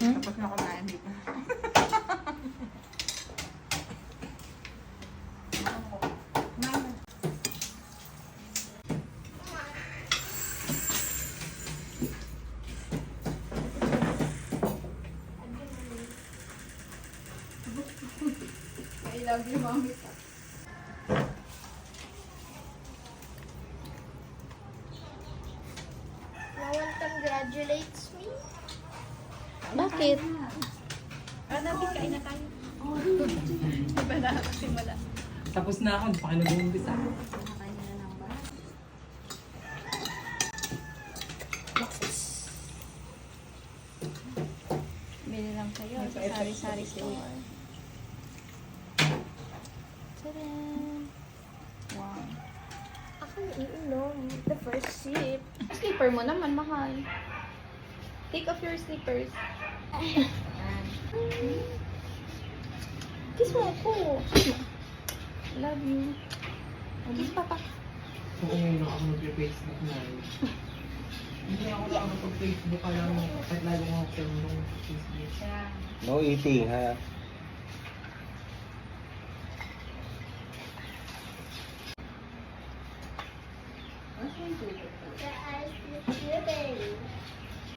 Hmm? Tapos na kumain, di ba? I love you, mommy. No one congratulates me. Bakit? Ah, nabi, kain na tayo. Iba na kasi wala. Tapos na ako, hindi pa kayo nag-uumpisa. Kain na ng ba? Bili lang kayo. Sa sari-sari store. Tadaan! Wow. Ako iinom. The first sip. Slipper mo naman, mahal. Take off your slippers. Kiss mo ako. Love you. Kiss papa. Kung ngayon ako mag-Facebook na yun. Hindi ako nakakapag-Facebook alam mo. Kahit lalo nga ako sa mga Facebook. No eating, ha? The ice is.